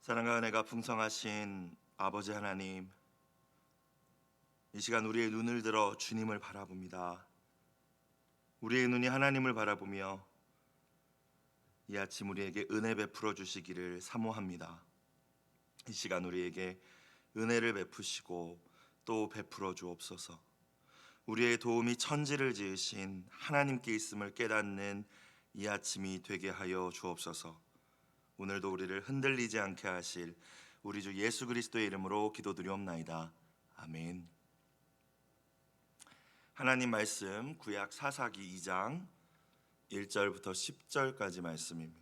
사랑과 은혜가 풍성하신 아버지 하나님, 이 시간 우리의 눈을 들어 주님을 바라봅니다. 우리의 눈이 하나님을 바라보며 이 아침 우리에게 은혜 베풀어 주시기를 사모합니다. 이 시간 우리에게 은혜를 베푸시고 또 베풀어 주옵소서. 우리의 도움이 천지를 지으신 하나님께 있음을 깨닫는 이 아침이 되게 하여 주옵소서. 오늘도 우리를 흔들리지 않게 하실 우리 주 예수 그리스도의 이름으로 기도드리옵나이다. 아멘. 하나님 말씀 구약 사사기 2장 1절부터 10절까지 말씀입니다.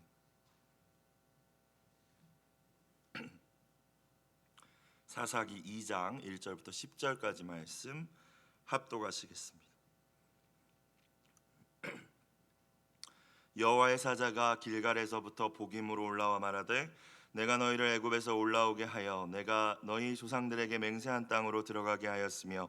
사사기 2장 1절부터 10절까지 말씀 합독하시겠습니다. 여호와의 사자가 길갈에서부터 복임으로 올라와 말하되 내가 너희를 애굽에서 올라오게 하여 내가 너희 조상들에게 맹세한 땅으로 들어가게 하였으며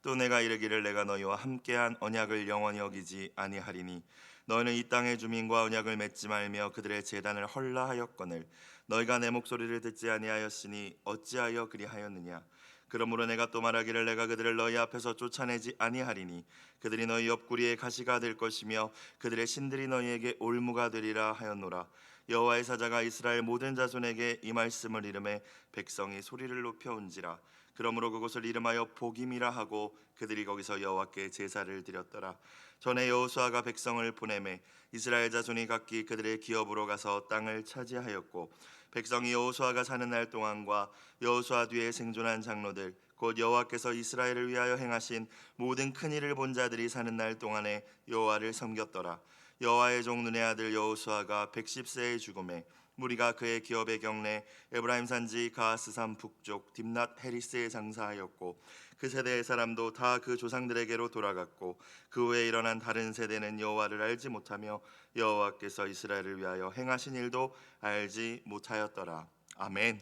또 내가 이르기를 내가 너희와 함께한 언약을 영원히 어기지 아니하리니 너희는 이 땅의 주민과 언약을 맺지 말며 그들의 재단을 헐라하였거늘 너희가 내 목소리를 듣지 아니하였으니 어찌하여 그리하였느냐 그러므로 내가 또 말하기를 내가 그들을 너희 앞에서 쫓아내지 아니하리니 그들이 너희 옆구리에 가시가 될 것이며 그들의 신들이 너희에게 올무가 되리라 하였노라. 여호와의 사자가 이스라엘 모든 자손에게 이 말씀을 이름해 백성이 소리를 높여 온지라. 그러므로 그곳을 이름하여 복임이라 하고 그들이 거기서 여호와께 제사를 드렸더라. 전에 여호수아가 백성을 보내매 이스라엘 자손이 각기 그들의 기업으로 가서 땅을 차지하였고 백성이 여호수아가 사는 날 동안과 여호수아 뒤에 생존한 장로들 곧 여호와께서 이스라엘을 위하여 행하신 모든 큰 일을 본 자들이 사는 날 동안에 여호와를 섬겼더라. 여호와의 종 눈의 아들 여호수아가 110세의 죽음에 무리가 그의 기업의 경내 에브라임 산지 가하스산 북쪽 딥낫 헤리스에 장사하였고 그 세대의 사람도 다 그 조상들에게로 돌아갔고 그 후에 일어난 다른 세대는 여호와를 알지 못하며 여호와께서 이스라엘을 위하여 행하신 일도 알지 못하였더라 아멘.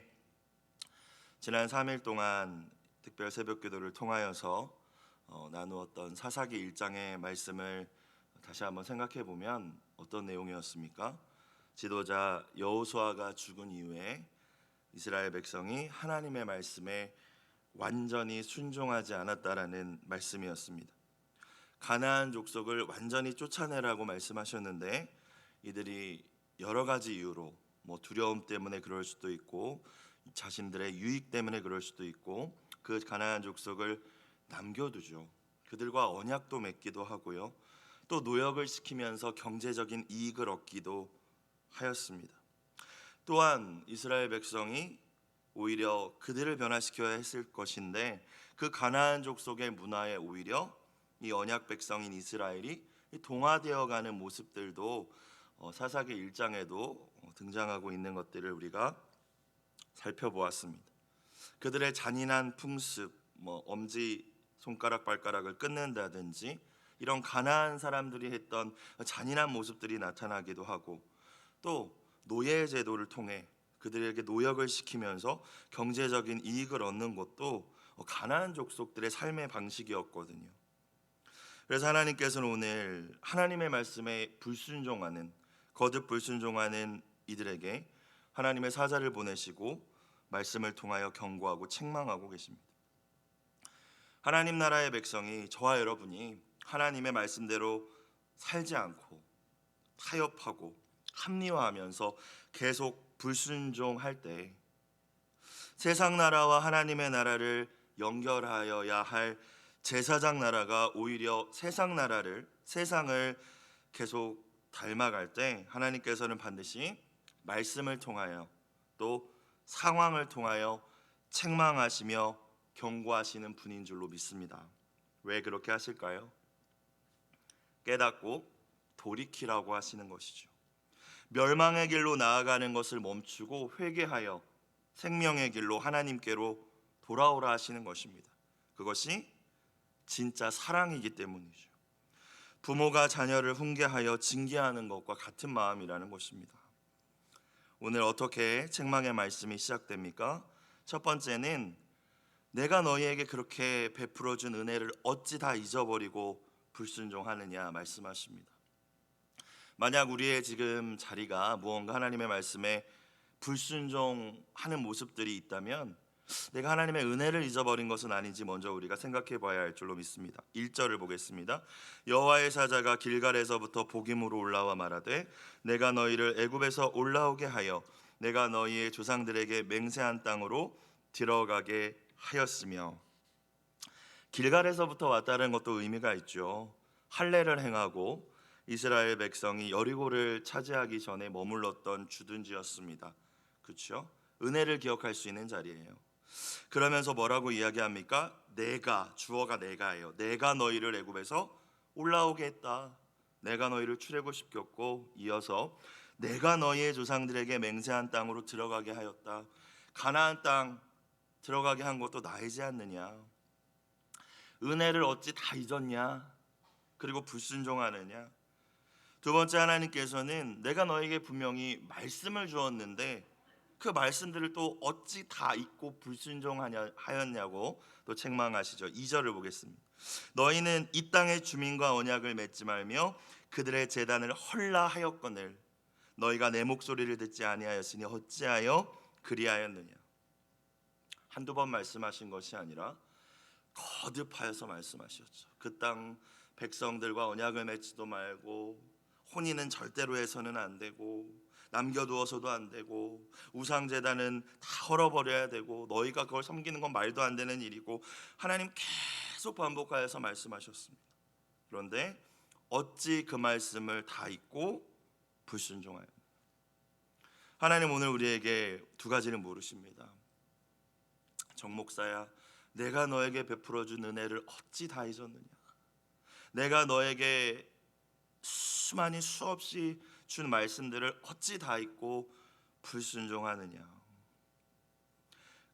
지난 3일 동안 특별 새벽 기도를 통하여서 어, 나누었던 사사기 1장의 말씀을 다시 한번 생각해 보면 어떤 내용이었습니까? 지도자 여호수아가 죽은 이후에 이스라엘 백성이 하나님의 말씀에 완전히 순종하지 않았다라는 말씀이었습니다. 가나안 족속을 완전히 쫓아내라고 말씀하셨는데 이들이 여러 가지 이유로 뭐 두려움 때문에 그럴 수도 있고 자신들의 유익 때문에 그럴 수도 있고 그 가나안 족속을 남겨두죠. 그들과 언약도 맺기도 하고요. 또 노역을 시키면서 경제적인 이익을 얻기도 하였습니다. 또한 이스라엘 백성이 오히려 그들을 변화시켜야 했을 것인데 그 가나안 족속의 문화에 오히려 이 언약 백성인 이스라엘이 동화되어 가는 모습들도 어, 사사기 1장에도 등장하고 있는 것들을 우리가 살펴보았습니다. 그들의 잔인한 풍습, 뭐 엄지 손가락 발가락을 끊는다든지 이런 가난한 사람들이 했던 잔인한 모습들이 나타나기도 하고 또 노예 제도를 통해 그들에게 노역을 시키면서 경제적인 이익을 얻는 것도 가난한 족속들의 삶의 방식이었거든요. 그래서 하나님께서는 오늘 하나님의 말씀에 불순종하는 거듭 불순종하는 이들에게 하나님의 사자를 보내시고 말씀을 통하여 경고하고 책망하고 계십니다. 하나님 나라의 백성이 저와 여러분이 하나님의 말씀대로 살지 않고 타협하고 합리화하면서 계속 불순종할 때 세상 나라와 하나님의 나라를 연결하여야 할 제사장 나라가 오히려 세상 나라를 세상을 계속 닮아갈 때 하나님께서는 반드시 말씀을 통하여 또 상황을 통하여 책망하시며 경고하시는 분인 줄로 믿습니다. 왜 그렇게 하실까요? 깨닫고 돌이키라고 하시는 것이죠. 멸망의 길로 나아가는 것을 멈추고 회개하여 생명의 길로 하나님께로 돌아오라 하시는 것입니다. 그것이 진짜 사랑이기 때문이죠. 부모가 자녀를 훈계하여 징계하는 것과 같은 마음이라는 것입니다. 오늘 어떻게 책망의 말씀이 시작됩니까? 첫 번째는 내가 너희에게 그렇게 베풀어 준 은혜를 어찌 다 잊어버리고 불순종하느냐 말씀하십니다. 만약 우리의 지금 자리가 무언가 하나님의 말씀에 불순종하는 모습들이 있다면 내가 하나님의 은혜를 잊어버린 것은 아닌지 먼저 우리가 생각해 봐야 할 줄로 믿습니다. 1절을 보겠습니다. 여호와의 사자가 길갈에서부터 복임으로 올라와 말하되 내가 너희를 애굽에서 올라오게 하여 내가 너희의 조상들에게 맹세한 땅으로 들어가게 하였으며 길갈에서부터 왔다는 것도 의미가 있죠. 할례를 행하고 이스라엘 백성이 여리고를 차지하기 전에 머물렀던 주둔지였습니다. 그렇죠? 은혜를 기억할 수 있는 자리예요. 그러면서 뭐라고 이야기합니까? 내가 주어가 내가예요. 내가 너희를 애굽에서 올라오게 했다. 내가 너희를 출애굽 시켰고 이어서 내가 너희의 조상들에게 맹세한 땅으로 들어가게 하였다. 가나안 땅 들어가게 한 것도 나이지 않느냐? 은혜를 어찌 다 잊었냐? 그리고 불순종하느냐? 두 번째 하나님께서는 내가 너에게 분명히 말씀을 주었는데 그 말씀들을 또 어찌 다 잊고 불순종하냐 하였냐고 또 책망하시죠. 2절을 보겠습니다. 너희는 이 땅의 주민과 언약을 맺지 말며 그들의 재단을 헐라하였거늘 너희가 내 목소리를 듣지 아니하였으니 어찌하여 그리하였느냐. 한두 번 말씀하신 것이 아니라 거듭하여서 말씀하셨죠. 그 땅 백성들과 언약을 맺지도 말고 혼인은 절대로 해서는 안 되고 남겨두어서도 안 되고 우상 제단은 다 헐어버려야 되고 너희가 그걸 섬기는 건 말도 안 되는 일이고 하나님 계속 반복하여서 말씀하셨습니다. 그런데 어찌 그 말씀을 다 잊고 불순종하여 하나님 오늘 우리에게 두 가지를 물으십니다. 정 목사야 내가 너에게 베풀어 준 은혜를 어찌 다 잊었느냐 내가 너에게 수많이 수없이 준 말씀들을 어찌 다 잊고 불순종하느냐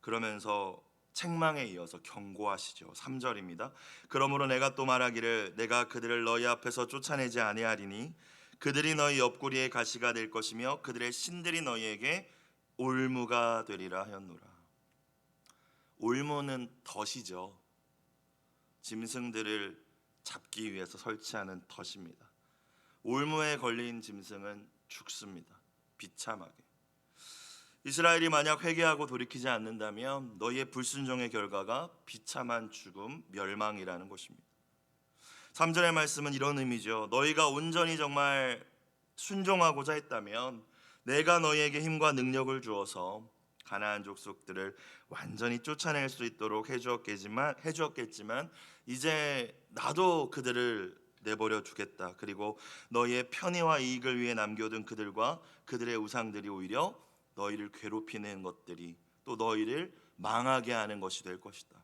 그러면서 책망에 이어서 경고하시죠. 3절입니다. 그러므로 내가 또 말하기를 내가 그들을 너희 앞에서 쫓아내지 아니하리니 그들이 너희 옆구리에 가시가 될 것이며 그들의 신들이 너희에게 올무가 되리라 하였노라. 올무는 덫이죠. 짐승들을 잡기 위해서 설치하는 덫입니다. 올무에 걸린 짐승은 죽습니다. 비참하게. 이스라엘이 만약 회개하고 돌이키지 않는다면 너희의 불순종의 결과가 비참한 죽음, 멸망이라는 것입니다. 3절의 말씀은 이런 의미죠. 너희가 온전히 정말 순종하고자 했다면 내가 너희에게 힘과 능력을 주어서 가나안 족속들을 완전히 쫓아낼 수 있도록 해 주었겠지만 해 주었겠지만 이제 나도 그들을 내버려 두겠다. 그리고 너희의 편의와 이익을 위해 남겨둔 그들과 그들의 우상들이 오히려 너희를 괴롭히는 것들이 또 너희를 망하게 하는 것이 될 것이다.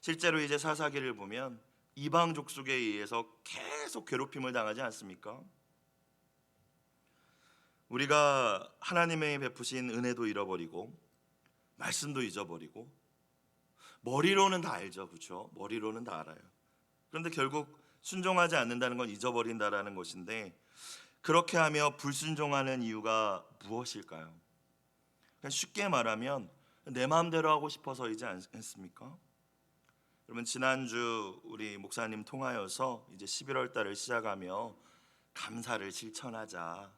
실제로 이제 사사기를 보면 이방 족속에 의해서 계속 괴롭힘을 당하지 않습니까? 우리가 하나님의 베푸신 은혜도 잃어버리고 말씀도 잊어버리고 머리로는 다 알죠, 그렇죠? 머리로는 다 알아요. 그런데 결국 순종하지 않는다는 건 잊어버린다라는 것인데 그렇게 하며 불순종하는 이유가 무엇일까요? 그냥 쉽게 말하면 내 마음대로 하고 싶어서이지 않습니까? 여러분 지난주 우리 목사님 통하여서 이제 11월 달을 시작하며 감사를 실천하자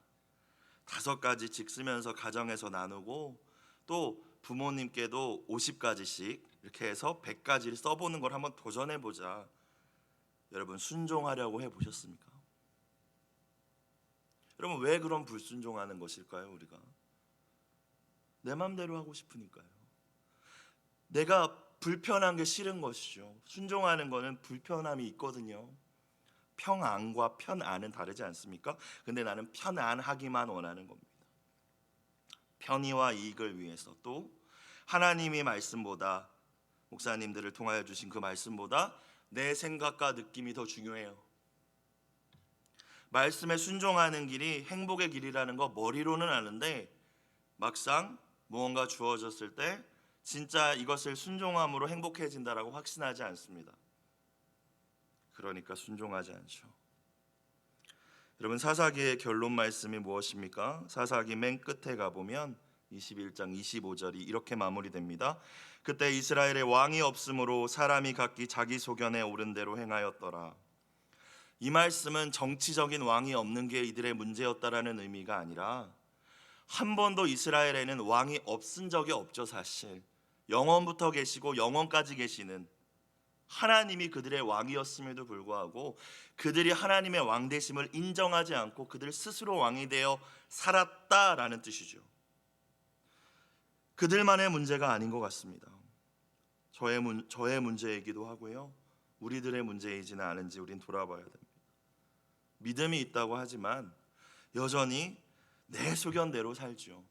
다섯 가지 직 쓰면서 가정에서 나누고 또 부모님께도 50가지씩 이렇게 해서 100가지를 써보는 걸 한번 도전해 보자. 여러분 순종하려고 해 보셨습니까? 여러분 왜 그런 불순종하는 것일까요, 우리가? 내 맘대로 하고 싶으니까요. 내가 불편한 게 싫은 것이죠. 순종하는 거는 불편함이 있거든요. 평안과 편안은 다르지 않습니까? 근데 나는 편안하기만 원하는 겁니다. 편의와 이익을 위해서 또 하나님의 말씀보다 목사님들을 통하여 주신 그 말씀보다 내 생각과 느낌이 더 중요해요. 말씀에 순종하는 길이 행복의 길이라는 거 머리로는 아는데 막상 무언가 주어졌을 때 진짜 이것을 순종함으로 행복해진다라고 확신하지 않습니다. 그러니까 순종하지 않죠. 여러분 사사기의 결론 말씀이 무엇입니까? 사사기 맨 끝에 가 보면 21장 25절이 이렇게 마무리됩니다. 그때 이스라엘의 왕이 없으므로 사람이 각기 자기 소견에 오른 대로 행하였더라. 이 말씀은 정치적인 왕이 없는 게 이들의 문제였다라는 의미가 아니라 한 번도 이스라엘에는 왕이 없은 적이 없죠, 사실. 영원부터 계시고 영원까지 계시는 하나님이 그들의 왕이었음에도 불구하고 그들이 하나님의 왕 되심을 인정하지 않고 그들 스스로 왕이 되어 살았다라는 뜻이죠. 그들만의 문제가 아닌 것 같습니다. 저의 문 저의 문제이기도 하고요. 우리들의 문제이지는 않은지 우린 돌아봐야 됩니다. 믿음이 있다고 하지만 여전히 내 소견대로 살죠.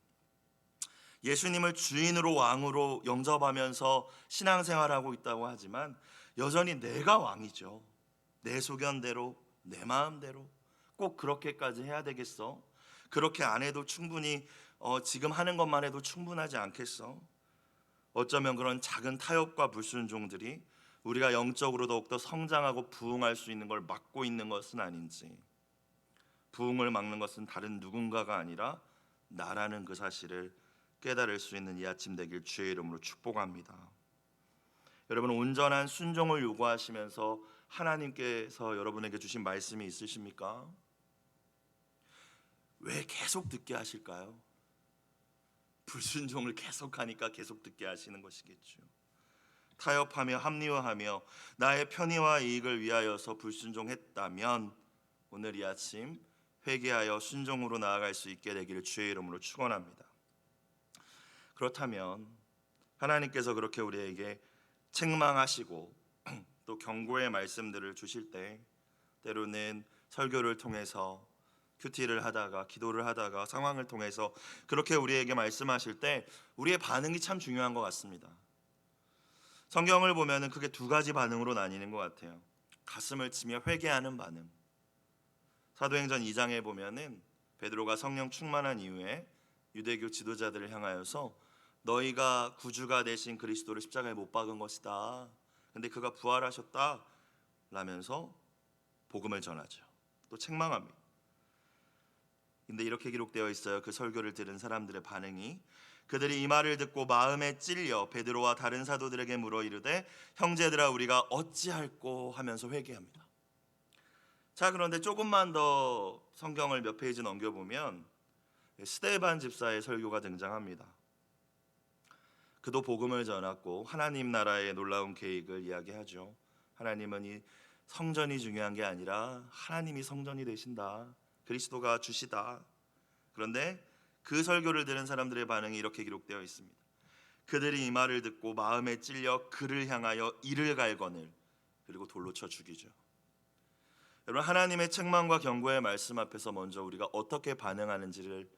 예수님을 주인으로 왕으로 영접하면서 신앙생활하고 있다고 하지만 여전히 내가 왕이죠. 내 소견대로 내 마음대로 꼭 그렇게까지 해야 되겠어? 그렇게 안 해도 충분히 어, 지금 하는 것만 해도 충분하지 않겠어? 어쩌면 그런 작은 타협과 불순종들이 우리가 영적으로 더욱더 성장하고 부흥할 수 있는 걸 막고 있는 것은 아닌지 부흥을 막는 것은 다른 누군가가 아니라 나라는 그 사실을 깨달을 수 있는 이 아침 되길 주의 이름으로 축복합니다. 여러분 온전한 순종을 요구하시면서 하나님께서 여러분에게 주신 말씀이 있으십니까? 왜 계속 듣게 하실까요? 불순종을 계속하니까 계속 듣게 하시는 것이겠죠. 타협하며 합리화하며 나의 편의와 이익을 위하여서 불순종했다면 오늘 이 아침 회개하여 순종으로 나아갈 수 있게 되기를 주의 이름으로 축원합니다. 그렇다면 하나님께서 그렇게 우리에게 책망하시고 또 경고의 말씀들을 주실 때 때로는 설교를 통해서 큐티를 하다가 기도를 하다가 상황을 통해서 그렇게 우리에게 말씀하실 때 우리의 반응이 참 중요한 것 같습니다. 성경을 보면은 크게 두 가지 반응으로 나뉘는 것 같아요. 가슴을 치며 회개하는 반응. 사도행전 2장에 보면은 베드로가 성령 충만한 이후에 유대교 지도자들을 향하여서 너희가 구주가 되신 그리스도를 십자가에 못 박은 것이다. 근데 그가 부활하셨다. 라면서 복음을 전하죠. 또 책망합니다. 근데 이렇게 기록되어 있어요. 그 설교를 들은 사람들의 반응이 그들이 이 말을 듣고 마음에 찔려 베드로와 다른 사도들에게 물어 이르되 형제들아 우리가 어찌할꼬 하면서 회개합니다. 자 그런데 조금만 더 성경을 몇 페이지 넘겨 보면 스테반 집사의 설교가 등장합니다. 그도 복음을 전했고 하나님 나라의 놀라운 계획을 이야기하죠. 하나님은 이 성전이 중요한 게 아니라 하나님이 성전이 되신다. 그리스도가 주시다. 그런데 그 설교를 들은 사람들의 반응이 이렇게 기록되어 있습니다. 그들이 이 말을 듣고 마음에 찔려 그를 향하여 이를 갈거늘 그리고 돌로 쳐 죽이죠. 여러분 하나님의 책망과 경고의 말씀 앞에서 먼저 우리가 어떻게 반응하는지를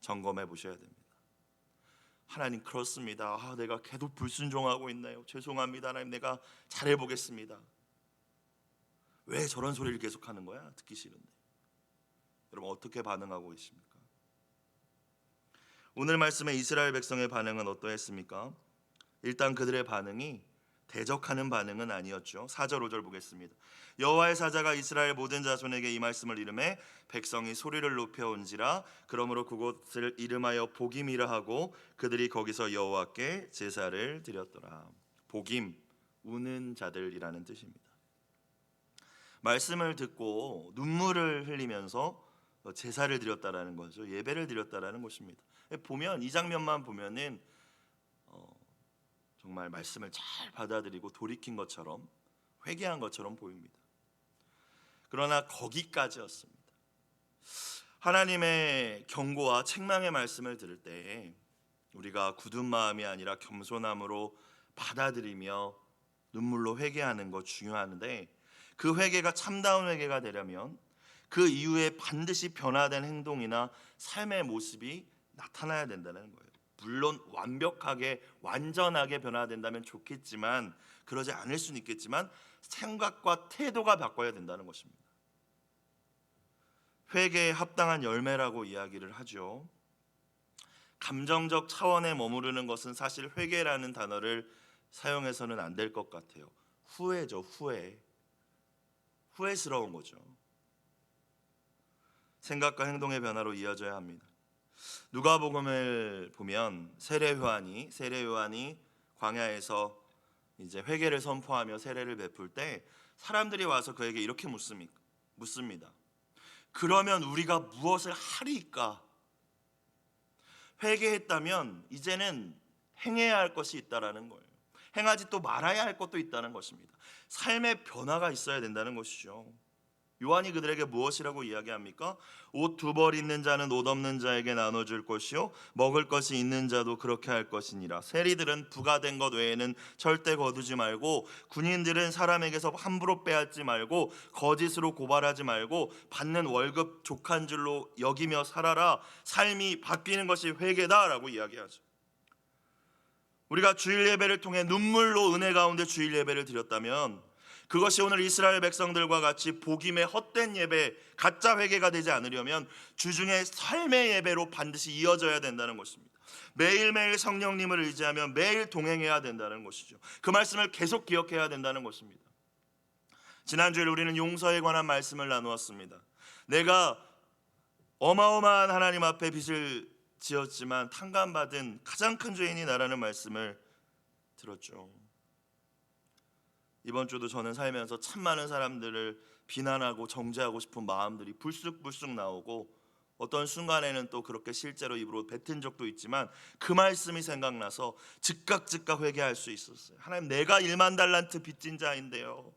점검해 보셔야 됩니다. 하나님 그렇습니다. 아, 내가 계속 불순종하고 있나요? 죄송합니다. 하나님 내가 잘해 보겠습니다. 왜 저런 소리를 계속하는 거야? 듣기 싫은데. 여러분 어떻게 반응하고 계십니까? 오늘 말씀의 이스라엘 백성의 반응은 어떠했습니까? 일단 그들의 반응이 대적하는 반응은 아니었죠. 4절 5절 보겠습니다. 여호와의 사자가 이스라엘 모든 자손에게 이 말씀을 이름해 백성이 소리를 높여 온지라 그러므로 그곳을 이름하여 복임이라 하고 그들이 거기서 여호와께 제사를 드렸더라. 복임 우는 자들이라는 뜻입니다. 말씀을 듣고 눈물을 흘리면서 제사를 드렸다라는 거죠. 예배를 드렸다라는 것입니다. 보면 이 장면만 보면은 어, 정말 말씀을 잘 받아들이고 돌이킨 것처럼 회개한 것처럼 보입니다. 그러나 거기까지였습니다. 하나님의 경고와 책망의 말씀을 들을 때 우리가 굳은 마음이 아니라 겸손함으로 받아들이며 눈물로 회개하는 것 중요한데 그 회개가 참다운 회개가 되려면 그 이후에 반드시 변화된 행동이나 삶의 모습이 나타나야 된다는 거예요. 물론 완벽하게 완전하게 변화된다면 좋겠지만 그러지 않을 수는 있겠지만 생각과 태도가 바꿔야 된다는 것입니다. 회개에 합당한 열매라고 이야기를 하죠. 감정적 차원에 머무르는 것은 사실 회개라는 단어를 사용해서는 안 될 것 같아요. 후회죠, 후회. 후회스러운 거죠. 생각과 행동의 변화로 이어져야 합니다. 누가복음을 보면 세례 요한이 세례 요한이 광야에서 이제 회개를 선포하며 세례를 베풀 때 사람들이 와서 그에게 이렇게 묻습니다. 묻습니다. 그러면 우리가 무엇을 하리까? 회개했다면 이제는 행해야 할 것이 있다라는 거예요. 행하지 또 말아야 할 것도 있다는 것입니다. 삶의 변화가 있어야 된다는 것이죠. 요한이 그들에게 무엇이라고 이야기합니까? 옷 두 벌 있는 자는 옷 없는 자에게 나눠줄 것이요 먹을 것이 있는 자도 그렇게 할 것이니라 세리들은 부가된 것 외에는 절대 거두지 말고 군인들은 사람에게서 함부로 빼앗지 말고 거짓으로 고발하지 말고 받는 월급 족한 줄로 여기며 살아라 삶이 바뀌는 것이 회개다라고 이야기하죠. 우리가 주일 예배를 통해 눈물로 은혜 가운데 주일 예배를 드렸다면 그것이 오늘 이스라엘 백성들과 같이 복임의 헛된 예배, 가짜 회개가 되지 않으려면 주중의 삶의 예배로 반드시 이어져야 된다는 것입니다. 매일매일 성령님을 의지하며 매일 동행해야 된다는 것이죠. 그 말씀을 계속 기억해야 된다는 것입니다. 지난주에 우리는 용서에 관한 말씀을 나누었습니다. 내가 어마어마한 하나님 앞에 빚을 지었지만 탕감받은 가장 큰 죄인이 나라는 말씀을 들었죠. 이번 주도 저는 살면서 참 많은 사람들을 비난하고 정죄하고 싶은 마음들이 불쑥불쑥 나오고 어떤 순간에는 또 그렇게 실제로 입으로 뱉은 적도 있지만 그 말씀이 생각나서 즉각 즉각 회개할 수 있었어요. 하나님 내가 1만 달란트 빚진 자인데요.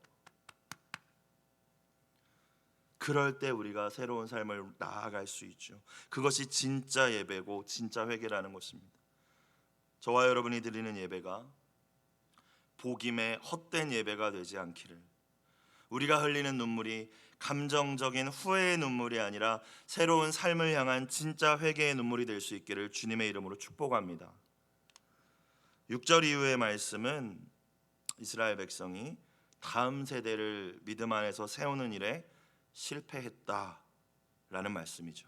그럴 때 우리가 새로운 삶을 나아갈 수 있죠. 그것이 진짜 예배고 진짜 회개라는 것입니다. 저와 여러분이 드리는 예배가 복임의 헛된 예배가 되지 않기를 우리가 흘리는 눈물이 감정적인 후회의 눈물이 아니라 새로운 삶을 향한 진짜 회개의 눈물이 될 수 있기를 주님의 이름으로 축복합니다. 6절 이후의 말씀은 이스라엘 백성이 다음 세대를 믿음 안에서 세우는 일에 실패했다라는 말씀이죠.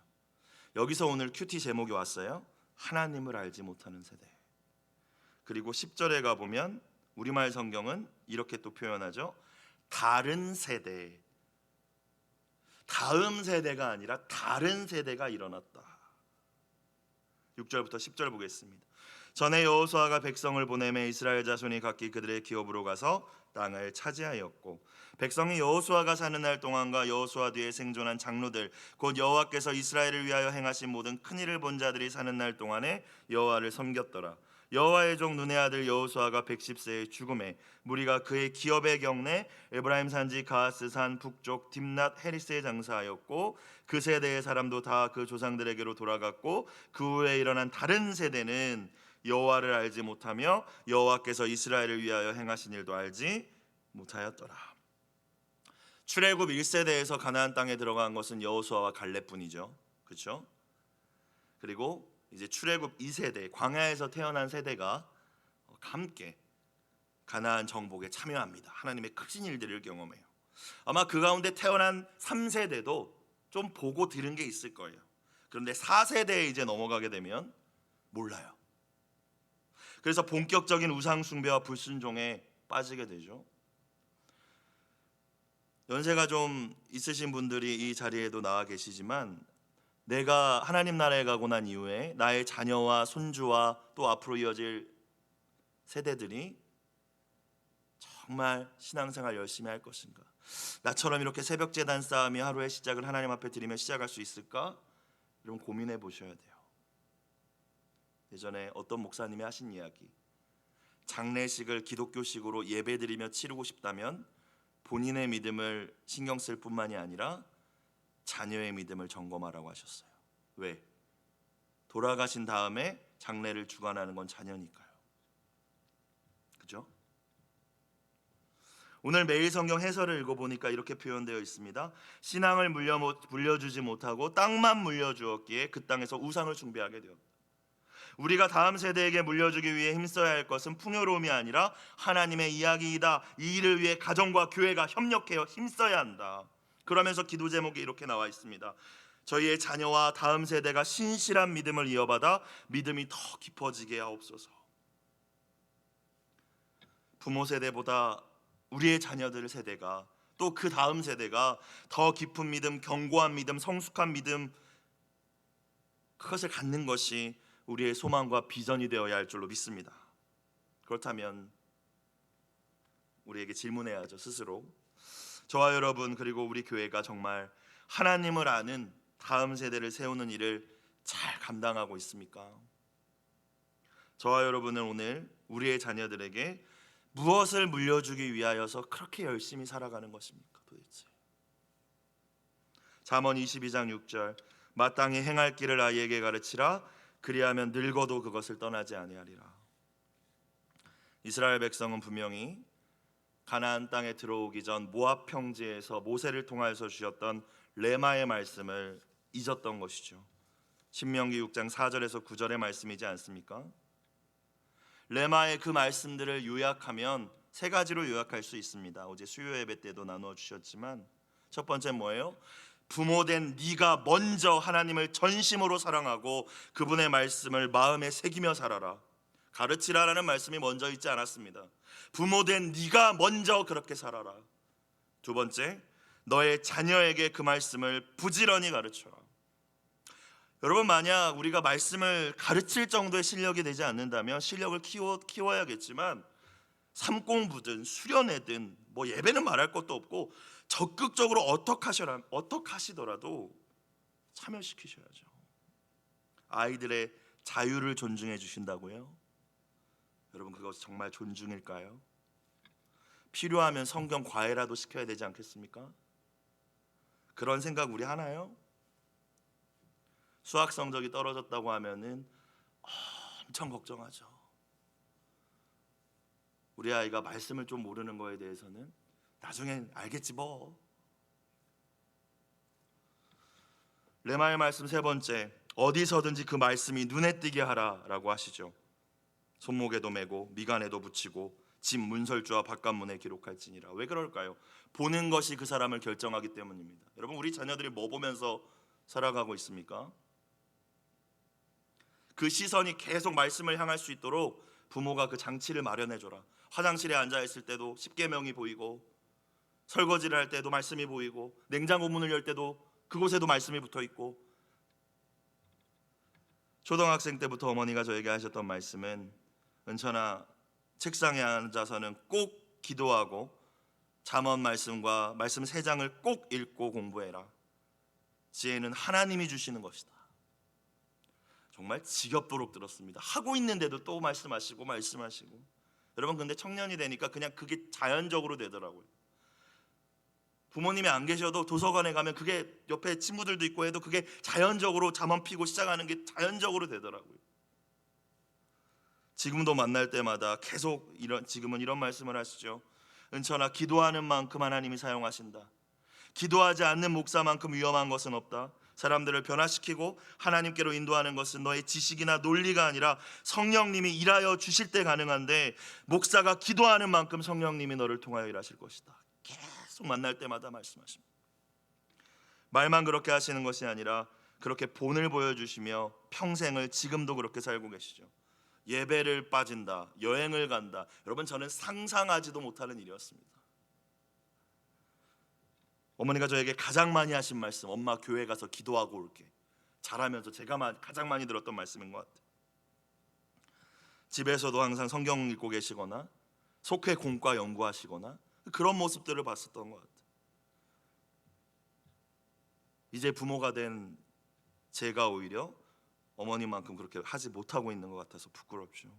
여기서 오늘 큐티 제목이 왔어요. 하나님을 알지 못하는 세대. 그리고 10절에 가 보면 우리말 성경은 이렇게 또 표현하죠. 다른 세대. 다음 세대가 아니라 다른 세대가 일어났다. 6절부터 10절 보겠습니다. 전에 여호수아가 백성을 보내매 이스라엘 자손이 각기 그들의 기업으로 가서 땅을 차지하였고 백성이 여호수아가 사는 날 동안과 여호수아 뒤에 생존한 장로들 곧 여호와께서 이스라엘을 위하여 행하신 모든 큰 일을 본 자들이 사는 날 동안에 여호와를 섬겼더라. 여호와의 종 눈의 아들 여호수아가 110세의 죽음에 무리가 그의 기업의 경내 에브라임 산지 가하스 산 북쪽 딥낫 헤리스에 장사하였고 그 세대의 사람도 다 그 조상들에게로 돌아갔고 그 후에 일어난 다른 세대는 여호와를 알지 못하며 여호와께서 이스라엘을 위하여 행하신 일도 알지 못하였더라. 출애굽 1세대에서 가나안 땅에 들어간 것은 여호수아와 갈렙뿐이죠. 그렇죠? 그리고 이제 출애굽 2세대 광야에서 태어난 세대가 함께 가나안 정복에 참여합니다. 하나님의 크신 일들을 경험해요. 아마 그 가운데 태어난 3세대도 좀 보고 들은 게 있을 거예요. 그런데 4세대에 이제 넘어가게 되면 몰라요. 그래서 본격적인 우상 숭배와 불순종에 빠지게 되죠. 연세가 좀 있으신 분들이 이 자리에도 나와 계시지만 내가 하나님 나라에 가고 난 이후에 나의 자녀와 손주와 또 앞으로 이어질 세대들이 정말 신앙생활 열심히 할 것인가? 나처럼 이렇게 새벽 재단 싸움이 하루의 시작을 하나님 앞에 드리며 시작할 수 있을까? 이런 고민해 보셔야 돼요. 예전에 어떤 목사님이 하신 이야기. 장례식을 기독교식으로 예배드리며 치르고 싶다면 본인의 믿음을 신경 쓸 뿐만이 아니라 자녀의 믿음을 점검하라고 하셨어요. 왜? 돌아가신 다음에 장례를 주관하는 건 자녀니까요. 그죠? 오늘 매일 성경 해설을 읽어보니까 이렇게 표현되어 있습니다. 신앙을 물려, 물려주지 못하고 땅만 물려주었기에 그 땅에서 우상을 숭배하게 되었다. 우리가 다음 세대에게 물려주기 위해 힘써야 할 것은 풍요로움이 아니라 하나님의 이야기이다. 이 일을 위해 가정과 교회가 협력해서 힘써야 한다. 그러면서 기도 제목이 이렇게 나와 있습니다. 저희의 자녀와 다음 세대가 신실한 믿음을 이어받아 믿음이 더 깊어지게 하옵소서. 부모 세대보다 우리의 자녀들 세대가 또 그 다음 세대가 더 깊은 믿음, 견고한 믿음, 성숙한 믿음 그것을 갖는 것이 우리의 소망과 비전이 되어야 할 줄로 믿습니다. 그렇다면 우리에게 질문해야죠 스스로 저와 여러분 그리고 우리 교회가 정말 하나님을 아는 다음 세대를 세우는 일을 잘 감당하고 있습니까? 저와 여러분은 오늘 우리의 자녀들에게 무엇을 물려주기 위하여서 그렇게 열심히 살아가는 것입니까 도대체? 잠언 22장 6절 마땅히 행할 길을 아이에게 가르치라 그리하면 늙어도 그것을 떠나지 아니하리라. 이스라엘 백성은 분명히 가나안 땅에 들어오기 전 모압 평지에서 모세를 통하여서 주셨던 레마의 말씀을 잊었던 것이죠. 신명기 6장 4절에서 9절의 말씀이지 않습니까? 레마의 그 말씀들을 요약하면 세 가지로 요약할 수 있습니다. 어제 수요 예배 때도 나누어 주셨지만 첫 번째 뭐예요? 부모된 네가 먼저 하나님을 전심으로 사랑하고 그분의 말씀을 마음에 새기며 살아라. 가르치라라는 말씀이 먼저 있지 않았습니다. 부모된 네가 먼저 그렇게 살아라. 두 번째, 너의 자녀에게 그 말씀을 부지런히 가르쳐라. 여러분 만약 우리가 말씀을 가르칠 정도의 실력이 되지 않는다면 실력을 키워 키워야겠지만 삼공부든 수련회든 뭐 예배는 말할 것도 없고 적극적으로 어떻게 하셔라 어떻게 하시더라도 참여시키셔야죠. 아이들의 자유를 존중해 주신다고요? 여러분 그것 정말 존중일까요? 필요하면 성경 과외라도 시켜야 되지 않겠습니까? 그런 생각 우리 하나요? 수학 성적이 떨어졌다고 하면은 엄청 걱정하죠. 우리 아이가 말씀을 좀 모르는 거에 대해서는 나중엔 알겠지 뭐. 레마의 말씀 세 번째 어디서든지 그 말씀이 눈에 띄게 하라라고 하시죠. 손목에도 메고 미간에도 붙이고 집 문설주와 바깥문에 기록할지니라. 왜 그럴까요? 보는 것이 그 사람을 결정하기 때문입니다. 여러분 우리 자녀들이 뭐 보면서 살아가고 있습니까? 그 시선이 계속 말씀을 향할 수 있도록 부모가 그 장치를 마련해 줘라. 화장실에 앉아 있을 때도 십계명이 보이고 설거지를 할 때도 말씀이 보이고 냉장고 문을 열 때도 그곳에도 말씀이 붙어 있고 초등학생 때부터 어머니가 저에게 하셨던 말씀은 은천아 책상에 앉아서는 꼭 기도하고 잠언 말씀과 말씀 세 장을 꼭 읽고 공부해라. 지혜는 하나님이 주시는 것이다. 정말 지겹도록 들었습니다. 하고 있는데도 또 말씀하시고 말씀하시고. 여러분 근데 청년이 되니까 그냥 그게 자연적으로 되더라고요. 부모님이 안 계셔도 도서관에 가면 그게 옆에 친구들도 있고 해도 그게 자연적으로 잠언 피고 시작하는 게 자연적으로 되더라고요. 지금도 만날 때마다 계속 이런 지금은 이런 말씀을 하시죠. 은천아 기도하는 만큼 하나님이 사용하신다. 기도하지 않는 목사만큼 위험한 것은 없다. 사람들을 변화시키고 하나님께로 인도하는 것은 너의 지식이나 논리가 아니라 성령님이 일하여 주실 때 가능한데 목사가 기도하는 만큼 성령님이 너를 통하여 일하실 것이다. 계속 만날 때마다 말씀하십니다. 말만 그렇게 하시는 것이 아니라 그렇게 본을 보여주시며 평생을 지금도 그렇게 살고 계시죠. 예배를 빠진다, 여행을 간다. 여러분 저는 상상하지도 못하는 일이었습니다. 어머니가 저에게 가장 많이 하신 말씀, 엄마 교회 가서 기도하고 올게. 잘하면서 제가 가장 많이 들었던 말씀인 것 같아요. 집에서도 항상 성경 읽고 계시거나 속회 공과 연구하시거나 그런 모습들을 봤었던 것 같아요. 이제 부모가 된 제가 오히려 어머니만큼 그렇게 하지 못하고 있는 것 같아서 부끄럽죠.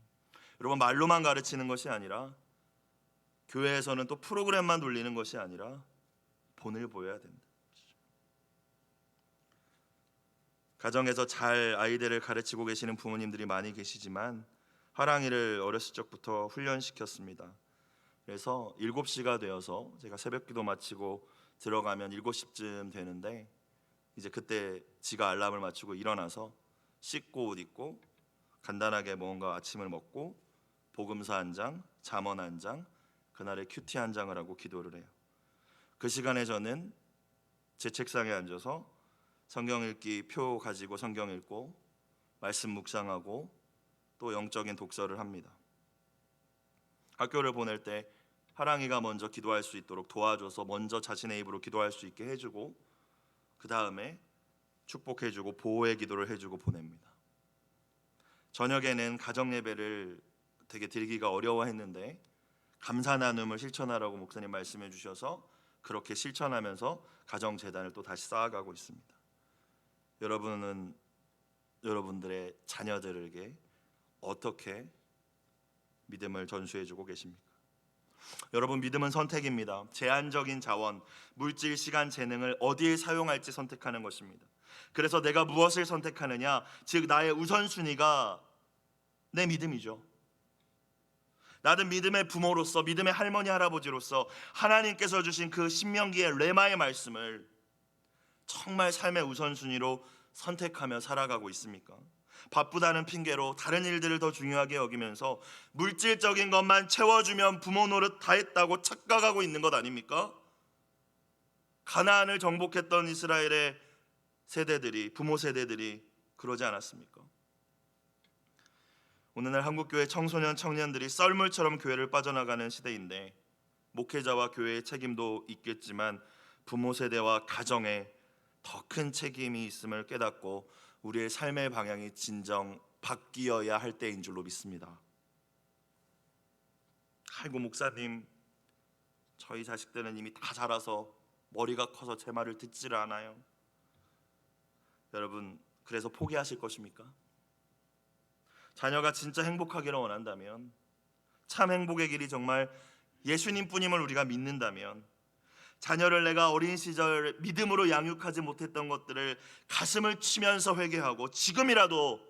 여러분 말로만 가르치는 것이 아니라 교회에서는 또 프로그램만 돌리는 것이 아니라 본을 보여야 된다. 가정에서 잘 아이들을 가르치고 계시는 부모님들이 많이 계시지만 하랑이를 어렸을 적부터 훈련시켰습니다. 그래서 7시가 되어서 제가 새벽기도 마치고 들어가면 7시쯤 되는데 이제 그때 지가 알람을 맞추고 일어나서 씻고 옷 입고 간단하게 뭔가 아침을 먹고 복음서 한 장, 잠언 한 장, 그날의 큐티 한 장을 하고 기도를 해요. 그 시간에 저는 제 책상에 앉아서 성경 읽기 표 가지고 성경 읽고 말씀 묵상하고 또 영적인 독서를 합니다. 학교를 보낼 때 하랑이가 먼저 기도할 수 있도록 도와줘서 먼저 자신의 입으로 기도할 수 있게 해주고 그 다음에 축복해주고 보호의 기도를 해주고 보냅니다. 저녁에는 가정 예배를 되게 드리기가 어려워했는데 감사 나눔을 실천하라고 목사님 말씀해 주셔서 그렇게 실천하면서 가정 재단을 또 다시 쌓아가고 있습니다. 여러분은 여러분들의 자녀들에게 어떻게 믿음을 전수해 주고 계십니까? 여러분 믿음은 선택입니다. 제한적인 자원, 물질, 시간, 재능을 어디에 사용할지 선택하는 것입니다. 그래서 내가 무엇을 선택하느냐, 즉 나의 우선순위가 내 믿음이죠. 나는 믿음의 부모로서 믿음의 할머니 할아버지로서 하나님께서 주신 그 신명기의 레마의 말씀을 정말 삶의 우선순위로 선택하며 살아가고 있습니까? 바쁘다는 핑계로 다른 일들을 더 중요하게 여기면서 물질적인 것만 채워주면 부모 노릇 다 했다고 착각하고 있는 것 아닙니까? 가나안을 정복했던 이스라엘의 세대들이 부모 세대들이 그러지 않았습니까? 오늘날 한국 교회 청소년 청년들이 썰물처럼 교회를 빠져나가는 시대인데 목회자와 교회의 책임도 있겠지만 부모 세대와 가정에 더 큰 책임이 있음을 깨닫고 우리의 삶의 방향이 진정 바뀌어야 할 때인 줄로 믿습니다. 아이고 목사님, 저희 자식들은 이미 다 자라서 머리가 커서 제 말을 듣지를 않아요. 여러분, 그래서 포기하실 것입니까? 자녀가 진짜 행복하기를 원한다면 참 행복의 길이 정말 예수님뿐임을 우리가 믿는다면 자녀를 내가 어린 시절 믿음으로 양육하지 못했던 것들을 가슴을 치면서 회개하고 지금이라도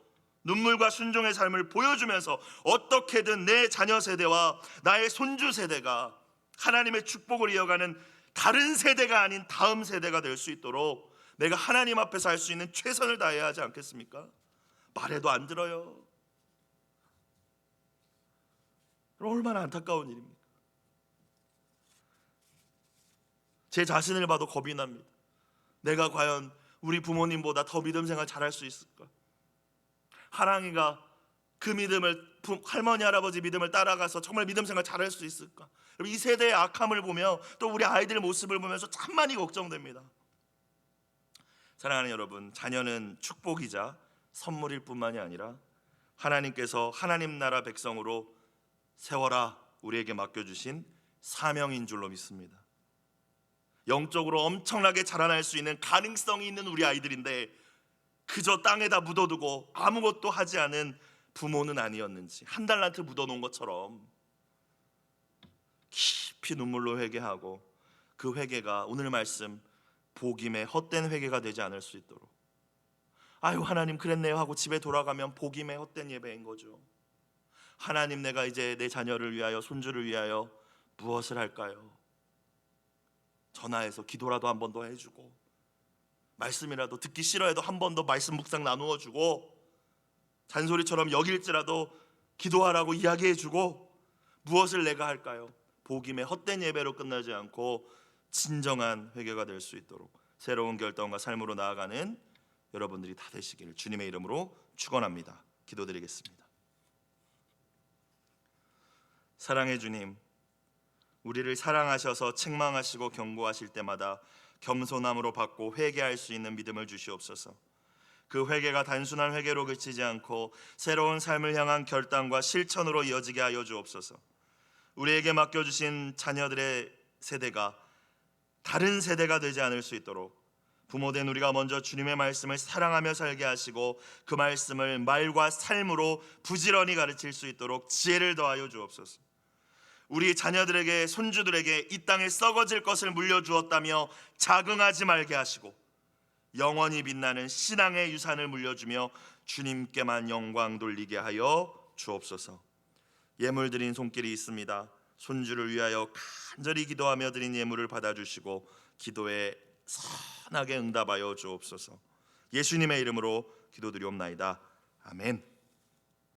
눈물과 순종의 삶을 보여주면서 어떻게든 내 자녀 세대와 나의 손주 세대가 하나님의 축복을 이어가는 다른 세대가 아닌 다음 세대가 될 수 있도록 내가 하나님 앞에서 할 수 있는 최선을 다해야 하지 않겠습니까? 말해도 안 들어요. 얼마나 안타까운 일입니까? 제 자신을 봐도 겁이 납니다. 내가 과연 우리 부모님보다 더 믿음 생활 잘할 수 있을까? 하랑이가 그 믿음을 부- 할머니 할아버지 믿음을 따라가서 정말 믿음 생활 잘할 수 있을까? 이 세대의 악함을 보며 또 우리 아이들 모습을 보면서 참 많이 걱정됩니다. 사랑하는 여러분, 자녀는 축복이자 선물일 뿐만이 아니라 하나님께서 하나님 나라 백성으로 세워라 우리에게 맡겨주신 사명인 줄로 믿습니다. 영적으로 엄청나게 자라날 수 있는 가능성이 있는 우리 아이들인데 그저 땅에다 묻어두고 아무것도 하지 않은 부모는 아니었는지 한 달란트 묻어놓은 것처럼 깊이 눈물로 회개하고 그 회개가 오늘 말씀 복임의 헛된 회개가 되지 않을 수 있도록 아유 하나님 그랬네요 하고 집에 돌아가면 복임의 헛된 예배인 거죠. 하나님 내가 이제 내 자녀를 위하여 손주를 위하여 무엇을 할까요? 전화해서 기도라도 한 번 더 해주고 말씀이라도 듣기 싫어해도 한 번 더 말씀 묵상 나누어 주고 잔소리처럼 여길지라도 기도하라고 이야기해 주고 무엇을 내가 할까요? 복임의 헛된 예배로 끝나지 않고 진정한 회개가 될 수 있도록 새로운 결단과 삶으로 나아가는 여러분들이 다 되시기를 주님의 이름으로 축원합니다. 기도드리겠습니다. 사랑의 주님, 우리를 사랑하셔서 책망하시고 경고하실 때마다 겸손함으로 받고 회개할 수 있는 믿음을 주시옵소서. 그 회개가 단순한 회개로 그치지 않고 새로운 삶을 향한 결단과 실천으로 이어지게 하여 주옵소서. 우리에게 맡겨 주신 자녀들의 세대가 다른 세대가 되지 않을 수 있도록 부모된 우리가 먼저 주님의 말씀을 사랑하며 살게 하시고 그 말씀을 말과 삶으로 부지런히 가르칠 수 있도록 지혜를 더하여 주옵소서. 우리 자녀들에게 손주들에게 이 땅에 썩어질 것을 물려주었다며 자긍하지 말게 하시고 영원히 빛나는 신앙의 유산을 물려주며 주님께만 영광 돌리게 하여 주옵소서. 예물 드린 손길이 있습니다. 손주를 위하여 간절히 기도하며 드린 예물을 받아주시고 기도에 선하게 응답하여 주옵소서. 예수님의 이름으로 기도드리옵나이다. 아멘.